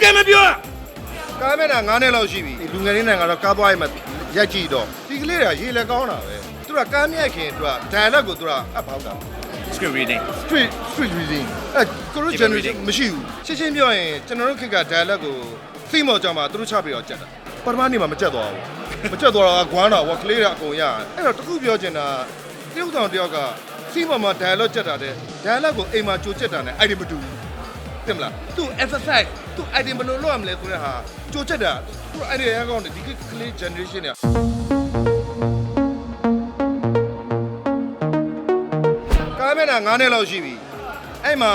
ပြန်မပြောကားမဲ့တာ9နှစ်လောက်ရှိပြီလူငယ်လေးနိုင်ငံတော့ကားသွားရမှရိုက်ကြည့်တော့ဒီကလေးတွေကရေးလဲကောင်းတာပဲသူကကားမြိုက်ခင်သူက dialogue ကိုသူကအပ်ပေါက်တာ script reading street street reading အဲကိုရို generation မရှိဘူးရှင်းရှင်းပြောရင်ကျွန်တော်တို့ခေတ်က dialogue ကိုသိမော်ကြောင်မှာသူတို့ချပြီးတော့ကြက်တာပထမနေ့မှာမကြက်သွားဘူးမကြက်သွားတော့ဂွမ်းတော့ဝကလေးတွေအကုန်ရအဲ့တော့တခုပြောချင်တာတရုတ်ဆောင်တယောက်ကသိမော်မှာ dialogue ကြက်တာတဲ့ dialogue ကိုအိမ်မှာကြိုကြက်တာနဲ့အဲ့ဒီမတူဘူး တင်မလားသူ emphasize သူ idea ဘယ်လိုလုပ်ရမလဲဆိုတဲ့ဟာကြိုကြက်တာသူ idea ရကောင်းတယ်ဒီကလေး generation เนี่ยကားမဲ့တာ9နှစ်လောက်ရှိပြီအဲ့မှာ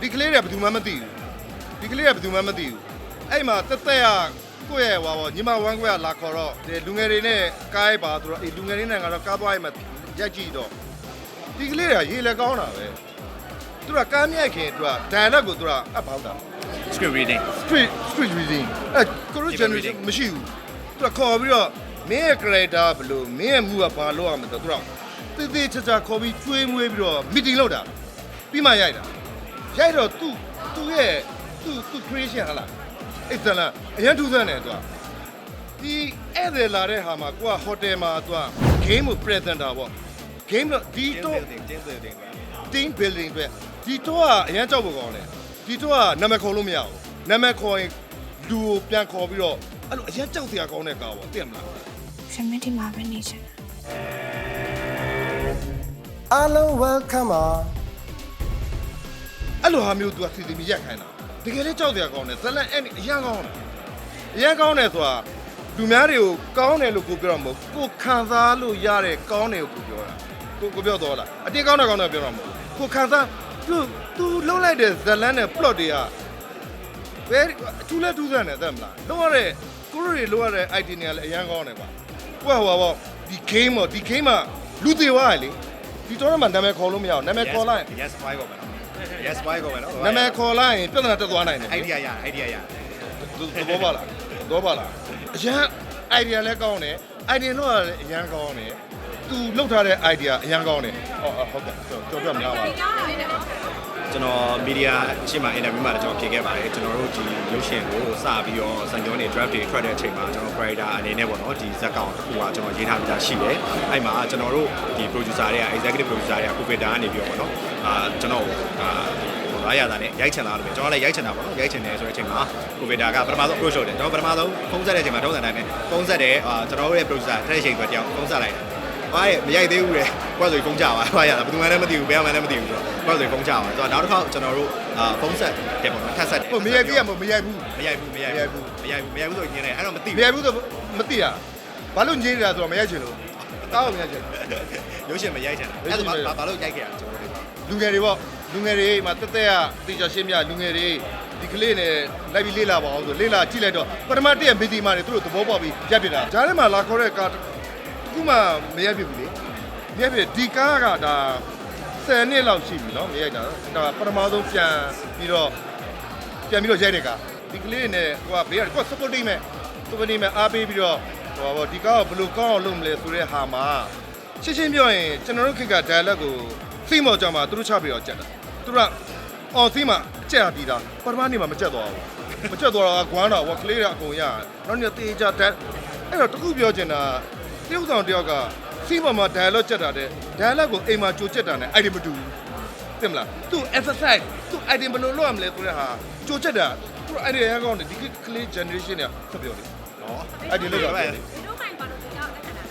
ဒီကလေးတွေကဘယ်သူမှမသိဘူးဒီကလေးကဘယ်သူမှမသိဘူးအဲ့မှာတက်တက်ရကိုယ့်ရဲ့ဟွာပေါ့ညီမဝမ်းကွဲကလာခေါ်တော့ဒီလူငယ်တွေနဲ့ကားရိုက်ပါဆိုတော့အေးလူငယ်တွေနဲ့ကတော့ကားသွားရိုက်မှရိုက်ကြည့်တော့ဒီကလေးတွေကရေးလဲကောင်းတာပဲ သူကကားမြိုက်ခင်သူက dialogue ကိုသူကအပ်ပေါက်တာ script reading street street reading အဲကိုရို Different generation reading မရှိဘူးသူကခေါ်ပြီးတော့မင်းရဲ့ character ဘယ်လိုမင်းရဲ့မူကဘာလို့ရမလဲသူကတေးသေးချာချာခေါ်ပြီးကျွေးမွေးပြီးတော့ meeting လုပ်တာပြီးမှရိုက်တာရိုက်တော့သူသူရဲ့သူသူ creation ဟာလားအဲ့ဒါလားအရင်ထူးဆန်းတယ်သူကဒီဧည့်သည်လာတဲ့ဟာမှာကိုက hotel မှာသူက game ကို presenter ပေါ့ game တော့ဒီတော့ team building team building အတွက်ဒီတော့ကအရန်ကြောက်ဖို့ကောင်းတယ်ဒီတော့ကနာမည်ခေါ်လို့မရဘူးနာမည်ခေါ်ရင်လူကိုပြန်ခေါ်ပြီးတော့အဲ့လိုအရန်ကြောက်စရာကောင်းတဲ့ကားပေါ့သိရမလား ရှင်မဒီမှာပဲနေချင်တာအားလုံး welcome ပါအဲ့လိုဟာမျိုး तू ကစီစီမီရက်ခိုင်းတာတကယ်လည်းကြောက်စရာကောင်းတယ်ဇလန်အဲ့ဒီအရန်ကောင်းတယ်အရန်ကောင်းတယ်ဆိုတာလူများတွေကိုကောင်းတယ်လို့ကိုပြောတာမဟုတ်ကိုခံစားလို့ရတဲ့ကောင်းတယ်ကိုကိုပြောတာ ကိုကိုပြောတော့လားအတင်းကောင်းတယ်ကောင်းတယ်ပြောတာမဟုတ်ကိုခံစား तू तू လုံးလိုက်တဲ့ဇလန်နဲ့ plot တွေကဘယ်အထူးလဲထူးဆန်းတယ်တဲ့မလားလုံးရတဲ့ကိုရိုတွေလုံးရတဲ့ idea တွေကလည်းအရန်ကောင်းတယ်ကွာဟိုဟိုဟိုဒီ game ပေါ့ဒီ game မှာလူသေးသွားရလေဒီတော့မှနာမည်ခေါ်လို့မရအောင်နာမည်ခေါ်လိုက် yes why ကိုပဲနော် yes why ကိုပဲနော်နာမည်ခေါ်လိုက်ရင်ပြဿနာတက်သွားနိုင်တယ် idea ရ idea ရသဘောပါလားသဘောပါလားအရန် idea လည်းကောင်းတယ် idea တော့လည်းအရန်ကောင်းတယ်သူလောက်ထားတဲ့ idea အရန်ကောင်းတယ်ဟုတ်ဟုတ်ကဲ့ကြော်ပြမများပါဘူးကျွန်တော်မီဒီယာအရှိမအင်တာဗျူးမှာလည်းကျွန်တော်ဖြေခဲ့ပါတယ်ကျွန်တော်တို့ဒီရုပ်ရှင်ကိုစပြီးတော့စံကြောနေ draft တွေထွက်တဲ့အချိန်မှာကျွန်တော် creator အနေနဲ့ပေါ့နော်ဒီဇက်ကောင်တစ်ခုကကျွန်တော်ရေးထားပြီးသားရှိတယ်အဲ့မှာကျွန်တော်တို့ဒီ producer တွေက executive producer တွေက co-creator ကနေပြီးတော့ပေါ့နော်အာကျွန်တော်အာ ဟိုလာရတာနဲ့ရိုက်ချင်တာလို့ပဲကျွန်တော်လည်းရိုက်ချင်တာပေါ့နော်ရိုက်ချင်တယ်ဆိုတဲ့အချိန်မှာ co-creator ကပထမဆုံး approach လုပ်တယ်ကျွန်တော်ပထမဆုံးဖုန်းဆက်တဲ့အချိန်မှာတုံးစံတိုင်းပဲဖုန်းဆက်တယ်အာကျွန်တော်တို့ရဲ့ producer တစ်ချိန်အတွက်တယောက်ဖုန်းဆက်လိုက်တယ်ဘာရဲ့မရိုက်သေးဘူးလေကွာဆိုဖုန်းကြပါဘာရတာဘယ်သူမှလည်းမသိဘူးဘယ်မှလည်းမသိဘူးဆိုတော့ကွာဆိုဖုန်းကြပါဆိုတော့နောက်တစ်ခါကျွန်တော်တို့အာဖုန်းဆက်တယ်ပေါ့နော်ထပ်ဆက်တယ်ဟိုမရိုက်ပြရမမရိုက်ဘူးမရိုက်ဘူးမရိုက်ဘူးမရိုက်ဘူးမရိုက်ဘူးဆိုရင်လည်းအဲ့တော့မသိမဘူးရိုက်ဘူးဆိုမသိတာဘာလို့ညင်းနေတာဆိုတော့မရိုက်ချင်လို့တောက်မရိုက်ချင်တာရုပ်ရှင်မရိုက်ချင်တာအဲ့ဒါဘာဘာလို့ရိုက်ခဲ့ရကျွန်တော်တို့လူငယ်တွေပေါ့ လူငယ်တွေမှာတက်တက်ကတေချာရှင်းပြလူငယ်တွေဒီကလေးနဲ့လိုက်ပြီးလေ့လာပါအောင်ဆိုလေ့လာကြည့်လိုက်တော့ပထမတစ်ရက်မီတီမာတွေသူတို့သဘောပေါက်ပြီးရက်ပြတာဂျားထဲမှာလာခေါ်တဲ့ကားတစ်ခုမှမရက်ပြဘူးလေမရက်ပြဒီကားကဒါ10နှစ်လောက်ရှိပြီเนาะမရိုက်တာဒါပထမဆုံးပြန်ပြီးတော့ပြန်ပြီးတော့ရိုက်တဲ့ကားဒီကလေးနဲ့ဟိုကဘေးကကိုယ် support team မဲ့ support team မဲ့အားပေးပြီးတော့ဟိုပါဒီကားကိုဘယ်လိုကောင်းအောင်လုပ်မလဲဆိုတဲ့ဟာမှာရှင်းရှင်းပြောရင်ကျွန်တော်တို့ခေတ်က dialogue ကို သိမော်ကြမှာသူတို့ချပြီးတော့ကြက်တာ သူတို့ကအော်သိမှာကြက်ရပြီးသားပထမနေ့မှာမကြက်သွားဘူးမကြက်သွားတော့ဂွမ်းတော့ဝကလေးတွေအကုန်ရနောက်နေ့တေးကြတက်အဲ့တော့တခုပြောချင်တာတရုတ်ဆောင်တယောက်ကသိမော်မှာ dialogue ကြက်တာတဲ့ dialogue ကိုအိမ်မှာကြိုကြက်တာနဲ့အဲ့ဒီမတူဘူးသိမလားသူ emphasize သူ idea ဘယ်လိုလုပ်ရမလဲဆိုတဲ့ဟာကြိုကြက်တာသူ idea ရကောင်းတယ်ဒီကလေး generation ကဆက်ပြောတယ်နော် idea လောက်တာပြောတယ်ဒီလိုမှန်ပါလို့ကြောက်လက်ခံတာ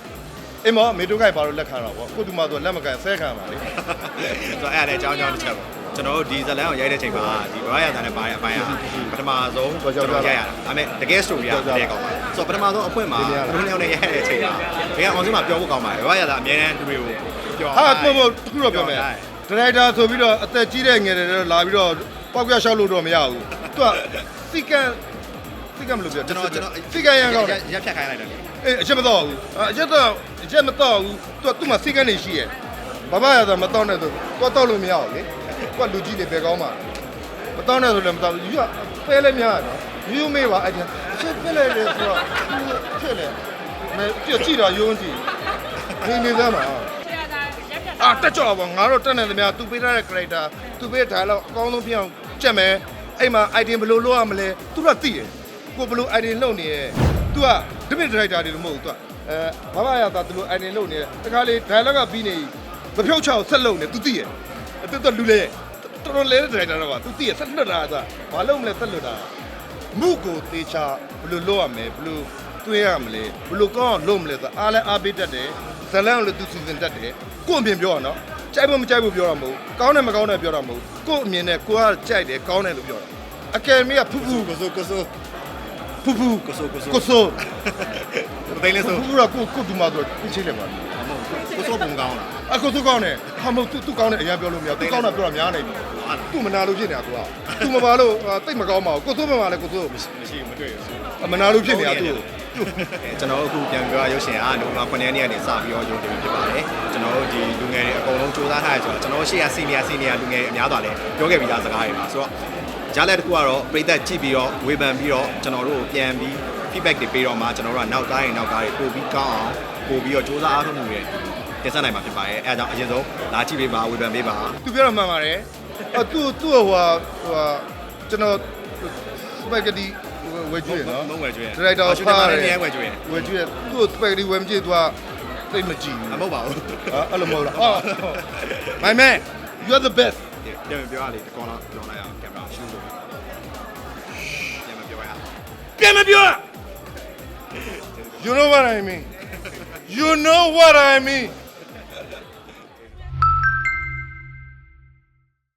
အင်းမမေတို့ခိုင်ဘာလို့လက်ခံတော့ဗောကိုတူမဆိုလက်မကန်ဆဲခံပါလေဆိုတော့အဲ့ဒါလည်းအကြောင်းအကြောင်းတစ်ချက်ပေါ့ ကျွန်တော်တို့ဒီဇလန်ကိုရိုက်တဲ့အချိန်မှာဒီဘရယာသားနဲ့ပါတဲ့အပိုင်းကပထမဆုံးကျွန်တော်ရိုက်ရတာဒါပေမဲ့တကယ် story ကတကယ်ကောင်းပါတယ်ဆိုတော့ပထမဆုံးအဖွင့်မှာဘုန်းကြီးနဲ့ရိုက်တဲ့အချိန်မှာတကယ်အောင်စင်းမှာပြောဖို့ကောင်းပါတယ်ဘရယာသားအများနဲ့သူတွေကိုပြောဟာကိုမို့တခုတော့ပြောမယ်ဒရိုက်တာဆိုပြီးတော့အသက်ကြီးတဲ့ငယ်တွေတော့လာပြီးတော့ပောက်ပြရှောက်လို့တော့မရဘူးသူကစီကန်စီကန်မလို့ပြောကျွန်တော်ကျွန်တော်စီကန်ရန်ကောင်းတယ်ရက်ဖြတ်ခိုင်းလိုက်တယ်လေအေးအချက်မတော့ဘူးအချက်တော့အချက်မတော့ဘူးသူကသူ့မှာစီကန်နေရှိရဲ့ဘာဘာရတာမတော့နဲ့ဆိုတော့တော့လို့မရဘူးလေ ကိုကလူကြီးနေပဲကောင်းမှာမတော့နဲ့ဆိုလည်းမတော့ဘူးယူကဖဲလဲများနော်ယူမေးပါအဲ့ဒါအချက်ပြက်လိုက်လေဆိုတော့ဖြစ်လေမဲပြကြည့်တော့ယုံကြည့်နေနေသားမှာဆရာကရက်ပြတ်အာတက်ကြော်ပါငါတို့တက်နေသမျှသူပေးထားတဲ့ character သူပေးတဲ့ dialogue အကောင်းဆုံးဖြစ်အောင်ကြက်မယ်အအဲ့မှာ item ဘယ်လိုလုပ်ရမလဲသူကသိတယ်ကိုဘယ်လို item လုပ်နေရဲသူကဒီမစ်ဒရိုက်တာတွေလို့မဟုတ်ဘူးသူကအဲဘာမှရတာသူလို item လုပ်နေတယ်တခါလေ dialogue ကပြီးနေမဖြုတ်ချအောင်ဆက်လုပ်နေသူသိရဲ့ အဲ့တော့လူလေတော်တော်လေးဒရိုက်တာတော့ပါသူသိရဲ့ဆက်လွတ်တာကဘာလုပ်မလဲဆက်လွတ်တာမှုကိုတေချာဘယ်လိုလုပ်ရမလဲဘယ်လိုတွေးရမလဲဘယ်လိုကောင်းအောင်လုပ်မလဲဆိုအားလဲအားပေးတတ်တယ်ဇလန်ကိုလည်းသူစီစဉ်တတ်တယ်ကို့အပြင်ပြောရအောင်နော်ကြိုက်ဖို့မကြိုက်ဖို့ပြောတာမဟုတ်ဘူးကောင်းတယ်မကောင်းတယ်ပြောတာမဟုတ်ဘူးကို့အမြင်နဲ့ကိုကကြိုက်တယ်ကောင်းတယ်လို့ပြောတာအကယ်ဒမီကဖူးဖူးကိုစိုးကိုစိုးဖူးဖူးကိုစိုးကိုစိုးကိုဆိုသိန်းလေးဆိုဖူးဖူးကကိုကိုတူမဆိုကိုချင်းတယ်ပါမဟုတ် ကိုစိုးပုံကောင်းလားအကိုဆိုကောင်းတယ်ဟာမဟုတ်သူသူကောင်းတယ်အရင်ပြောလို့မရသူကောင်းတာပြောတာများနေပြီသူမနာလို့ဖြစ်နေတာကွာသူမပါလို့တိတ်မကောင်းပါဘူးကိုဆိုမပါလဲကိုဆိုမရှိမတွေ့ဘူးမနာလို့ဖြစ်နေတာသူကျွန်တော်တို့အခုပြန်ပြောရရုပ်ရှင်အားလုံးက9ရက်နေ့ကနေစပြီးတော့ရုံတင်ဖြစ်ပါတယ်ကျွန်တော်တို့ဒီလူငယ်တွေအကုန်လုံးစူးစမ်းထားရဆိုတော့ကျွန်တော်တို့ရှေ့ကစီနီယာစီနီယာလူငယ်အများစွာလည်းပြောခဲ့ပြီးသားစကားတွေပါဆိုတော့ကြားလက်တစ်ခုကတော့ပြည်သက်ကြည့်ပြီးတော့ဝေဖန်ပြီးတော့ကျွန်တော်တို့ပြန်ပြီး feedback တွေပေးတော့မှကျွန်တော်တို့ကနောက်ကားရင်နောက်ကားတွေပို့ပြီးကောင်းအောင်ပို့ပြီးတော့စူးစမ်းအားထုတ်မှုတွေတင်ဆက်နိုင်မှာဖြစ်ပါတယ်အဲအကြောင်းအရင်ဆုံးလာကြည့်ပေးပါဝေဖန်ပေးပါသူပြောတာမှန်ပါတယ်အသူသူ့ဟိုဟာဟိုဟာကျွန်တော်စပဂက်တီဝယ်ကျွေးနော်မုံဝယ်ကျွေးဒါရိုက်တာရှူတင်ဖားမာတနဲ့ယ်မြန်ဝယ်ကျွေးဝယ်ကျွေးသူ့စပဂက်တီဝယ်မကြည့်သူကသိမကြည့်ဘူးအမဟုတ်ပါဘူးဟာအဲ့လိုမဟုတ်လားအော် My man you are the best ပြန်ပြောရလေတကောတော့ပြောလိုက်အောင်ကင်မရာရှူလို့ You know what I mean. You know what I mean